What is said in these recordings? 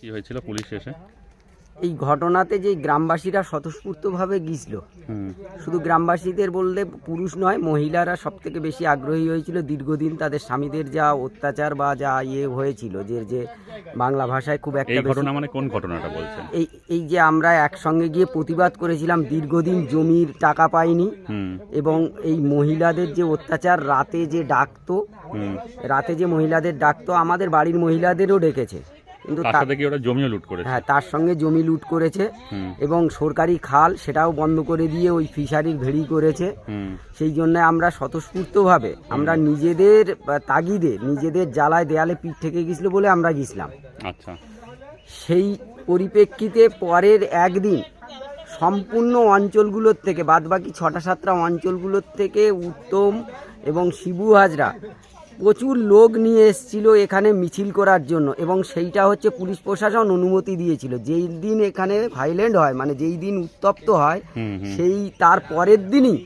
কি হয়েছিল পুলিশ এসে? এই ঘটনাতে যে গ্রামবাসীরা স্বতঃস্ফূর্তভাবে গিয়েছিল। শুধু গ্রামবাসীদের বললে পুরুষ নয় মহিলারা সব থেকে বেশি আগ্রহী হয়েছিল দীর্ঘদিন তাদের স্বামীদের যা অত্যাচার বা যা ইয়ে হয়েছিল যে যে বাংলা ভাষায় খুব একটা ঘটনা মানে কোন ঘটনাটা বলছেন? এই এই যে আমরা একসঙ্গে গিয়ে প্রতিবাদ করেছিলাম দীর্ঘদিন জমির টাকা পাইনি এবং এই মহিলাদের যে অত্যাচার রাতে যে ডাকতো রাতে যে মহিলাদের ডাকতো আমাদের বাড়ির মহিলাদেরও ডেকেছে। কিন্তু তার তা- সাথে কি ওরা জমিও লুট করেছে? হ্যাঁ তার সঙ্গে জমি লুট করেছে এবং সরকারি খাল সেটাও বন্ধ করে দিয়ে ওই ফিশারির ভেড়ি করেছে। সেই জন্য আমরা স্বতঃস্ফূর্তভাবে আমরা নিজেদের তাগিদে নিজেদের জ্বালায় দেয়ালে পিঠ থেকে গেছিল বলে আমরা গেছিলাম আচ্ছা। সেই পরিপ্রেক্ষিতে পরের একদিন সম্পূর্ণ অঞ্চলগুলোর থেকে বাদবাকি ছটা সাতটা অঞ্চলগুলোর থেকে উত্তম এবং শিবু হাজরা প্রচুর লোক নিয়ে এসেছিল এখানে মিছিল করার জন্য এবং সেইটা হচ্ছে পুলিশ প্রশাসন অনুমতি দিয়েছিল। যেই দিন এখানে ভাইলেন্ট হয় মানে যেই দিন উত্তপ্ত হয় সেই তার পরের দিনই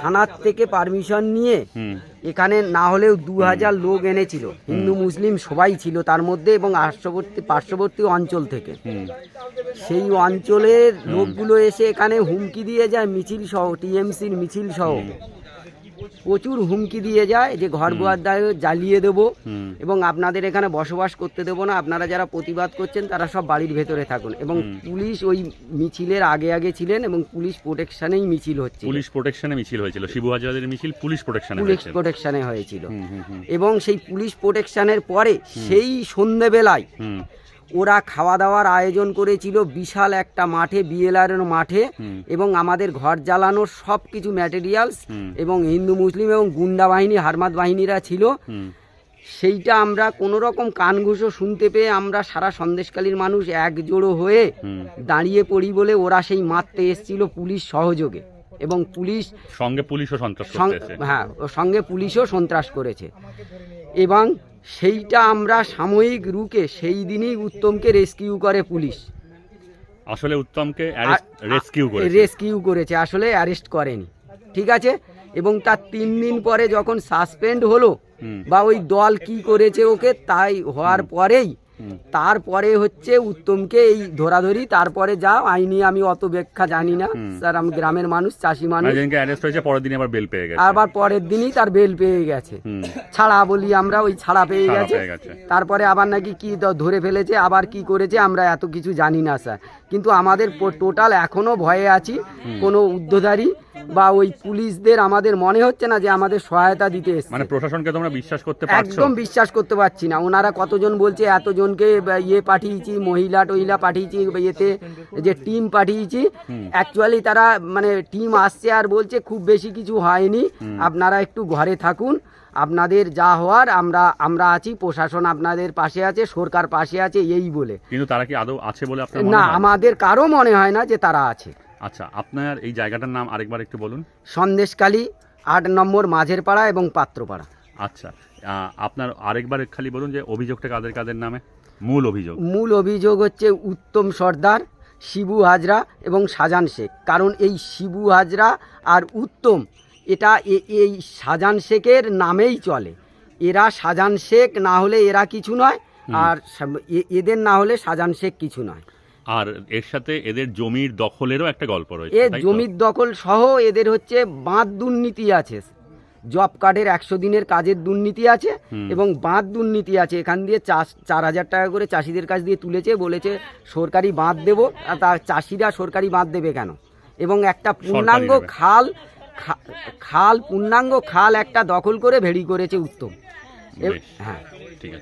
থানার থেকে পারমিশন নিয়ে এখানে না হলেও দু হাজার লোক এনেছিল। হিন্দু মুসলিম সবাই ছিল তার মধ্যে এবং পার্শ্ববর্তী পার্শ্ববর্তী অঞ্চল থেকে। সেই অঞ্চলের লোকগুলো এসে এখানে হুমকি দিয়ে যায় মিছিল সহ টিএমসির মিছিল সহ। প্রচুর হুমকি দিয়ে যায় যে ঘর দুয়ার জ্বালিয়ে দেবো। এবং আপনাদের এখানে বসবাস করতে দেবো না। আপনারা যারা প্রতিবাদ করছেন তারা সব বাড়ির ভেতরে থাকুন। এবং পুলিশ ওই মিছিলের আগে আগে ছিলেন এবং পুলিশ প্রোটেকশনেই মিছিল হচ্ছে পুলিশ প্রোটেকশনে মিছিল হয়েছিল। শিবু হাজারের মিছিল পুলিশ প্রোটেকশনে পুলিশ প্রোটেকশনে হয়েছিল। এবং সেই পুলিশ প্রোটেকশনের পরে সেই সন্ধেবেলায় ওরা খাওয়া দাওয়ার আয়োজন করেছিল বিশাল একটা মাঠে বিএলআর মাঠে এবং আমাদের ঘর জ্বালানোর সব কিছু ম্যাটেরিয়ালস এবং হিন্দু মুসলিম এবং গুন্ডা বাহিনী হারমাত বাহিনীরা ছিল। সেইটা আমরা কোনো রকম কানঘুষো শুনতে পেয়ে আমরা সারা সন্দেশকালীর মানুষ একজোড়ো হয়ে দাঁড়িয়ে পড়ি বলে ওরা সেই মারতে এসেছিল পুলিশ সহযোগে এবং পুলিশ সঙ্গে পুলিশও সন্ত্রাস হ্যাঁ ওর সঙ্গে পুলিশও সন্ত্রাস করেছে। এবং সেইটা আমরা সাময়িক রুকে সেই দিনই উত্তমকে রেস্কিউ করে পুলিশ। আসলে উত্তমকে রেস্কিউ করে রেস্কিউ করেছে। আসলে অ্যারেস্ট করেনি। ঠিক আছে? এবং তার তিন দিন পরে যখন সাসপেন্ড হলো বা ওই দল কি করেছে ওকে তাই হওয়ার পরেই তারপরে হচ্ছে উত্তমকে এই ধরাধরি তারপরে যা আইনি আমি অত ব্যাখ্যা জানি না। স্যার আমি গ্রামের মানুষ চাষি মানুষ। মানে পরের দিন আবার বেল পেয়ে গেছে। আবার পরের দিনই তার বেল পেয়ে গেছে। ছাড়া বলি আমরা ওই ছাড়া পেয়ে গেছে। তারপরে আবার নাকি কি ধরে ফেলেছে আবার কি করেছে আমরা এত কিছু জানি না স্যার। কিন্তু আমাদের টোটাল এখনও ভয়ে আছি কোনো উদ্যোধারী বা ওই পুলিশদের আমাদের মনে হচ্ছে না যে আমাদের সহায়তা দিতে এসছে। মানে প্রশাসনকে তোমরা বিশ্বাস করতে পারছ? একদম বিশ্বাস করতে পারছি না। ওনারা কতজন বলছে এতজনকে বা ইয়ে পাঠিয়েছি মহিলা টহিলা পাঠিয়েছি ইয়েতে যে টিম পাঠিয়েছি অ্যাকচুয়ালি তারা মানে টিম আসছে আর বলছে খুব বেশি কিছু হয়নি আপনারা একটু ঘরে থাকুন আপনাদের যা হওয়ার আমরা আমরা আছি প্রশাসন আপনাদের পাশে আছে সরকার পাশে আছে এই বলে কিন্তু তারা কি আদৌ আছে বলে আপনার না আমাদের কারও মনে হয় না যে তারা আছে আচ্ছা আপনার এই জায়গাটার নাম আরেকবার একটু বলুন সন্দেশকালী আট নম্বর মাঝের পাড়া এবং পাত্রপাড়া। আচ্ছা আপনার আরেকবার খালি বলুন যে অভিযোগটা কাদের কাদের নামে? মূল অভিযোগ। মূল অভিযোগ হচ্ছে উত্তম সর্দার শিবু হাজরা এবং শাহজান শেখ। কারণ এই শিবু হাজরা আর উত্তম এটা এই শাহজান শেখের নামেই চলে। এরা শাহজান শেখ না হলে এরা কিছু নয় আর এদের না হলে শাহজান শেখ কিছু নয়। আর এর সাথে এদের জমির দখলেরও একটা গল্প রয়েছে এ জমির দখল সহ এদের হচ্ছে বাঁধ দুর্নীতি আছে। জব কার্ডের একশো দিনের কাজের দুর্নীতি আছে এবং বাঁধ দুর্নীতি আছে। এখান দিয়ে চাষ চার হাজার টাকা করে চাষিদের কাছ দিয়ে তুলেছে বলেছে সরকারি বাঁধ দেবো আর তার চাষিরা সরকারি বাঁধ দেবে কেন? এবং একটা পূর্ণাঙ্গ খাল খাল পূর্ণাঙ্গ খাল একটা দখল করে ভেড়ি করেছে উত্তম। হ্যাঁ। ঠিক আছে।